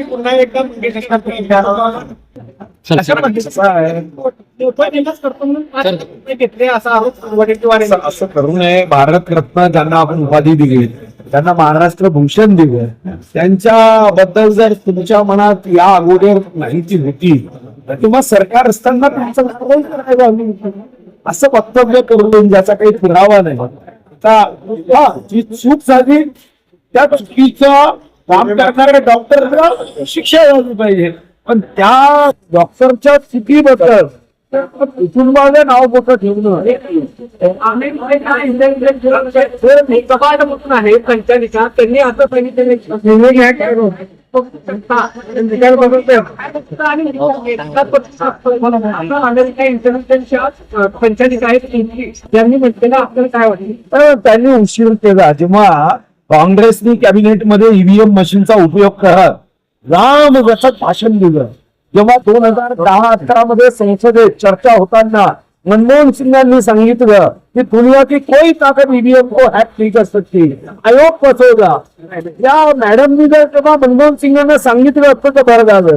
पुन्हा एकदा असा करू नये. भारतरत्न ज्यांना आपण उपाधी दिली त्यांना महाराष्ट्र भूषण दिले त्यांच्या बद्दल जर तुमच्या मनात या अगोदर माहिती होती तर किंवा सरकार असताना तुमचं. असं वक्तव्य करून ज्याचा काही पुरावा नाही. आता हा, जी चूक झाली त्या चुकीचं काम करणाऱ्या डॉक्टरला शिक्षा झाली पाहिजे. पण त्या डॉक्टरच्या चुकीबद्दल कुटुंबाला नाव मोठं ठेवणं आहे पंचायतीच्या त्यांनी असं सांगितलं निर्णय घ्या की अमेरिका इंटरनॅशनलच्या पंचायतीच्या आहेत त्यांनी म्हटलेलं आपल्याला काय वाटतं? तर त्यांनी उशीर केला. जेव्हा काँग्रेसनी कॅबिनेटमध्ये ईव्हीएम मशीनचा उपयोग करत राम रसत भाषण दिलं. जेव्हा दोन हजार दहा अकरा मध्ये संसदेत चर्चा होताना मनमोहन सिंगांनी सांगितलं की दुनिया की कोई ताकद ईव्हीएम को हॅक नाही कर सकती. आयोग फसवला या मॅडमनी जर तेव्हा मनमोहन सिंगांना सांगितलं असतं तर बरं झालं.